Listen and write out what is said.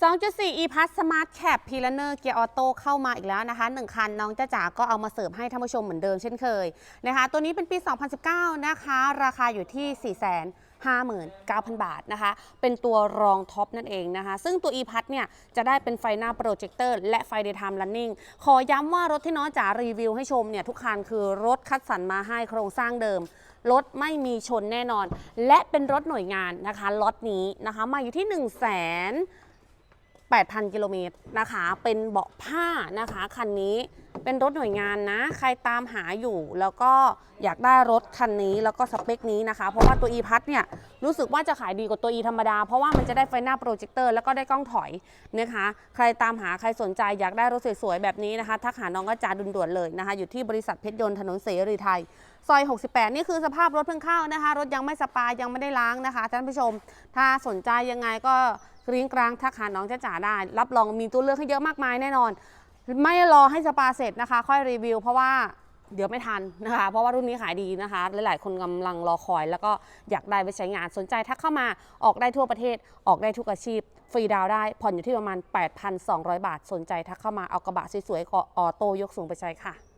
2.4 e pass smart cap p i l a n e r เกียร์ออโต้เข้ามาอีกแล้วนะคะ 1 คันน้องจ้าจ๋าก็เอามาเสิร์ฟให้ท่านผู้ชมเหมือนเดิมเช่นเคยนะคะ ตัวนี้เป็นปี 2019 นะคะ ราคาอยู่ที่4 5 9 0 0 0 บาทนะคะ เป็นตัวรองท็อปนั่นเองนะคะ ซึ่งตัว e pass เนี่ย จะได้เป็นไฟหน้าโปรเจคเตอร์และไฟ daytime running ขอย้ำว่ารถที่น้องจ๋ารีวิวให้ชมเนี่ย ทุกคันคือรถคัดสรรมาให้โครงสร้างเดิม รถไม่มีชนแน่นอน และเป็นรถหน่วยงานนะคะ ล็อตนี้นะคะ มาอยู่ที่ 1 0 0 0 0แสน 8,000 กิโลเมตรนะคะ เป็นเบาะผ้านะคะ คันนี้เป็นรถหน่วยงานนะ ใครตามหาอยู่แล้วก็อยากได้รถคันนี้แล้วก็สเปคนี้นะคะ เพราะว่าตัว e พัทเนี่ยรู้สึกว่าจะขายดีกว่าตัว e ธรรมดา เพราะว่ามันจะได้ไฟหน้าโปรเจคเตอร์แล้วก็ได้กล้องถอยนะคะ ใครตามหาใครสนใจอยากได้รถสวยๆแบบนี้นะคะทักหาน้องก็จาดุนด่วนๆเลยนะคะ อยู่ที่บริษัทเพชรยนต์ถนนเสรีไทยซอย 68 นี่คือสภาพรถเพิ่งเข้านะคะ รถยังไม่สปายังไม่ได้ล้างนะคะท่านผู้ชม ถ้าสนใจยังไงก็ กริ้งกลางทักหาน้องจ้าจ๋าได้ รับรองมีตัวเลือกให้เยอะมากมายแน่นอน ไม่รอให้สปาเสร็จนะคะ ค่อยรีวิว เพราะว่าเดี๋ยวไม่ทันนะคะ เพราะว่ารุ่นนี้ขายดีนะคะ หลาย ๆ คนกำลังรอคอย แล้วก็อยากได้ไปใช้งานสนใจทักเข้ามาออกได้ทั่วประเทศออกได้ทุกอาชีพ ฟรีดาวได้ผ่อนอยู่ที่ประมาณ 8,200 บาท สนใจทักเข้ามาเอากระบะสวยๆก็ออโต้ยกสูงไปใช้ค่ะ